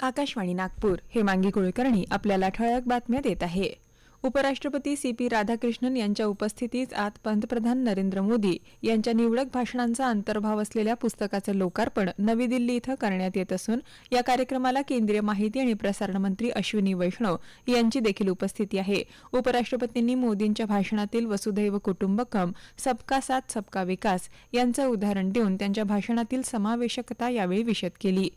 आकाशवाणी नागपूर. हेमांगी कुलकर्णी आपल्याला ठळक बातम्या देत आहे. उपराष्ट्रपती सी पी राधाकृष्णन यांच्या उपस्थितीत आज पंतप्रधान नरेंद्र मोदी यांच्या निवडक भाषणांचा अंतर्भाव असलेल्या पुस्तकाचं लोकार्पण नवी दिल्ली इथं करण्यात येत असून या कार्यक्रमाला केंद्रीय माहिती आणि प्रसारण मंत्री अश्विनी वैष्णव यांची देखील उपस्थिती आहे. उपराष्ट्रपतींनी मोदींच्या भाषणातील वसुधैव कुटुंबकम सबका साथ सबका विकास यांचं उदाहरण देऊन त्यांच्या भाषणातील समावेशकता यावेळी विशद केली.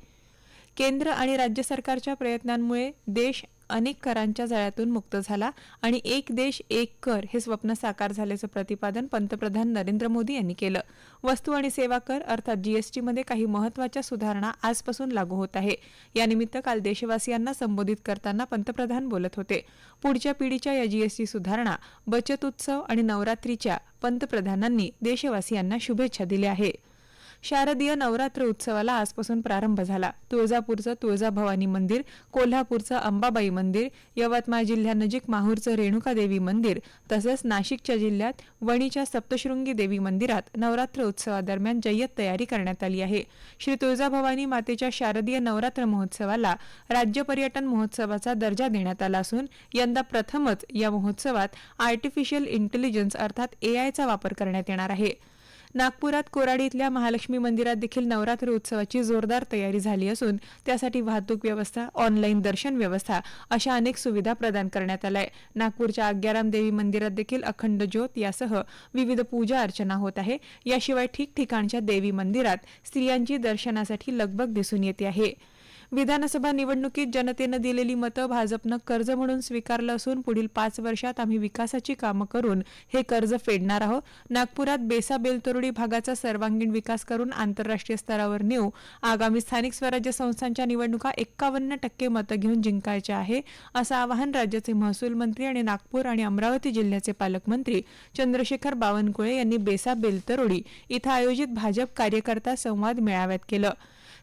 केंद्र आणि राज्य सरकारच्या प्रयत्नांमुळे देश अनेक करांच्या जाळ्यातून मुक्त झाला आणि एक देश एक कर हे स्वप्न साकार झाल्याचं प्रतिपादन पंतप्रधान नरेंद्र मोदी यांनी केलं. वस्तू आणि सेवा कर अर्थात जीएसटीमध्ये काही महत्त्वाच्या सुधारणा आजपासून लागू होत आहे. यानिमित्त काल देशवासियांना संबोधित करताना पंतप्रधान बोलत होते. पुढच्या पिढीच्या या जीएसटी सुधारणा बचत उत्सव आणि नवरात्रीच्या पंतप्रधानांनी देशवासियांना शुभेच्छा दिल्या आहे शारदीय नवरात्र उत्सवाला आजपासून प्रारंभ झाला. तुळजापूरचं तुळजाभवानी मंदिर कोल्हापूरचं अंबाबाई मंदिर यवतमाळ जिल्ह्यानजीक माहूरचं रेणुका देवी मंदिर तसंच नाशिकच्या जिल्ह्यात वणीच्या सप्तशृंगी देवी मंदिरात नवरात्र उत्सवादरम्यान जय्यत तयारी करण्यात आली आहे. श्री तुळजाभवानी मातेच्या शारदीय नवरात्र महोत्सवाला राज्य पर्यटन महोत्सवाचा दर्जा देण्यात आला असून यंदा प्रथमच या महोत्सवात आर्टिफिशियल इंटेलिजन्स अर्थात एआयचा वापर करण्यात येणार आहे. नागपुरात कोराडी इथल्या महालक्ष्मी मंदिरात देखील नवरात्र उत्सवाची जोरदार तयारी झाली असून त्यासाठी वाहतूक व्यवस्था ऑनलाईन दर्शन व्यवस्था अशा अनेक सुविधा प्रदान करण्यात आल्या नागपूरच्या आग्याराम देवी मंदिरात देखील अखंड ज्योत यासह विविध पूजा अर्चना होत आहे. याशिवाय ठिकठिकाणच्या देवी मंदिरात स्त्रियांची दर्शनासाठी लगबग दिसून येते आहे. विधानसभा निवडणुकीत जनतेनं दिलेली मतं भाजपनं कर्ज म्हणून स्वीकारलं असून पुढील पाच वर्षात आम्ही विकासाची कामं करून हे कर्ज फेडणार आहोत. नागपुरात बेसा बेलतोरडी भागाचा सर्वांगीण विकास करून आंतरराष्ट्रीय स्तरावर नेऊ. आगामी स्थानिक स्वराज्य संस्थांच्या निवडणुका एक्कावन्न टक्के मतं घेऊन जिंकायच्या आहे असं आवाहन राज्याचे महसूल मंत्री आणि नागपूर आणि अमरावती जिल्ह्याचे पालकमंत्री चंद्रशेखर बावनकुळे यांनी बेसा बेलतरोडी इथं आयोजित भाजप कार्यकर्ता संवाद मेळाव्यात केलं.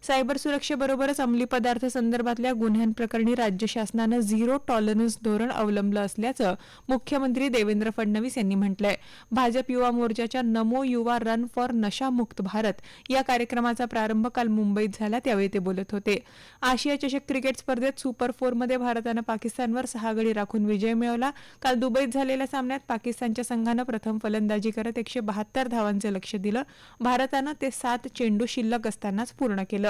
सायबर सुरक्षेबरोबरच अंमली पदार्थ संदर्भातल्या गुन्ह्यांप्रकरणी राज्य शासनानं झिरो टॉलरन्स धोरण अवलंबलं असल्याचं मुख्यमंत्री देवेंद्र फडणवीस यांनी म्हटलंय. भाजप युवा मोर्चाच्या नमो युवा रन फॉर नशामुक्त भारत या कार्यक्रमाचा प्रारंभ काल मुंबईत झाला त्यावेळी ते बोलत होते. आशिया चषक क्रिकेट स्पर्धेत सुपर फोरमध्ये भारतानं पाकिस्तानवर सहा गडी राखून विजय मिळवला. काल दुबईत झालेल्या सामन्यात पाकिस्तानच्या संघानं प्रथम फलंदाजी करत एकशे बहात्तर धावांचे लक्ष दिलं. भारतानं ते सात चेंडू शिल्लक असतानाच पूर्ण केलं.